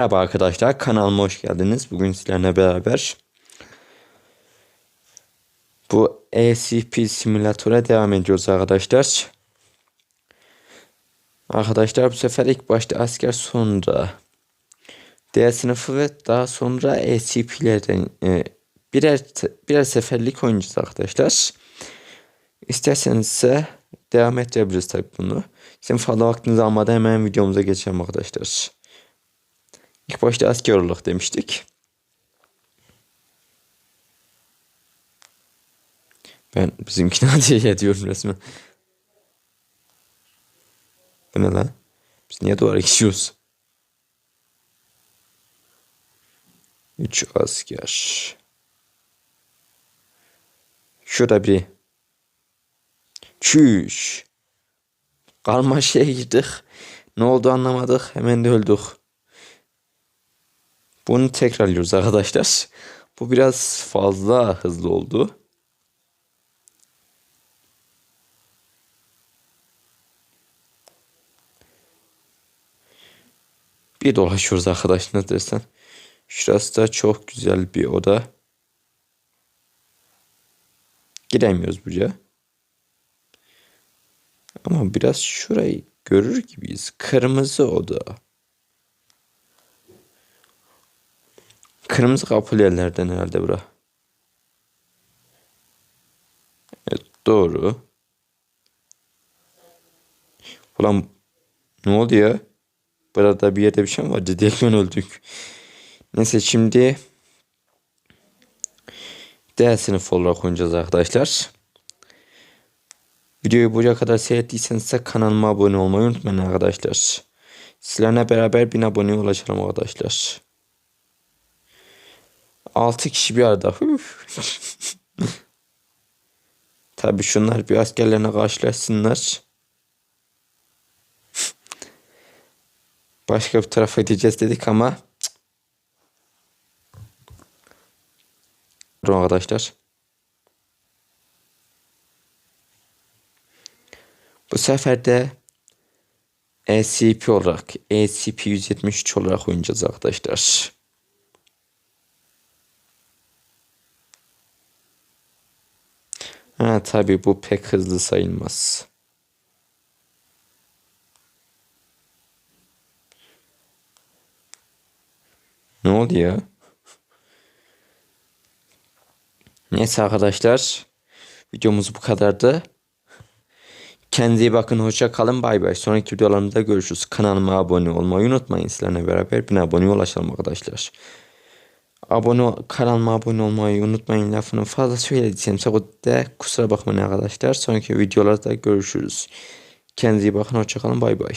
Merhaba arkadaşlar kanalıma hoş geldiniz. Bugün sizlerle beraber bu ECP simülatöre devam ediyoruz arkadaşlar. Arkadaşlar bu sefer ilk başta asker sonra D sınıfı ve daha sonra ECP'lerden e, birer birer seferlik oynayacağız arkadaşlar. İsterseniz ise devam ettirebiliriz tabi bunu. Sizin fazla vaktinizi almadan hemen videomuza geçelim arkadaşlar. Başta asker olarak demiştik. Ben bizimkini ateş ediyorum resmen. Bu ne lan? Biz niye duvara geçiyoruz? Üç asker. Şurada biri. Çüş. Karmaşaya girdik. Ne oldu anlamadık. Hemen de öldük. Bunu tekrarlıyoruz arkadaşlar. Bu biraz fazla hızlı oldu. Bir dolaşıyoruz arkadaş ne dersen. Şurası da çok güzel bir oda. Giremiyoruz buraya. Ama biraz şurayı görür gibiyiz. Kırmızı oda. Kırmızı kapılı yerlerden herhalde bura. Evet doğru. Ulan ne oldu ya? Burada bir yerde bir şey mi vardı? Direkten öldük. Neyse şimdi D sınıfı olarak oynayacağız arkadaşlar. Videoyu buraya kadar seyrettiyseniz kanalıma abone olmayı unutmayın arkadaşlar. Sizlerle beraber 1000 aboneye ulaşalım arkadaşlar. 6 kişi bir arada. Tabi şunlar bir askerlerine karşılaşsınlar. Başka bir tarafa gideceğiz dedik ama Durun arkadaşlar. Bu sefer de ECP olarak ECP 173 olarak oynayacağız arkadaşlar. Ha tabi bu pek hızlı sayılmaz. Ne oldu ya? Neyse arkadaşlar. Videomuz bu kadardı. Kendinize iyi bakın. Hoşça kalın. Bay bay. Sonraki videolarımızda görüşürüz. Kanalıma abone olmayı unutmayın. Sizlerle beraber bin aboneye ulaşalım arkadaşlar. Abone kanalıma abone olmayı unutmayın. Lafını fazla söylediysem de kusura bakmayın arkadaşlar. Sonraki videolarda görüşürüz. Kendinize iyi bakın. Hoşça kalın. Bay bay.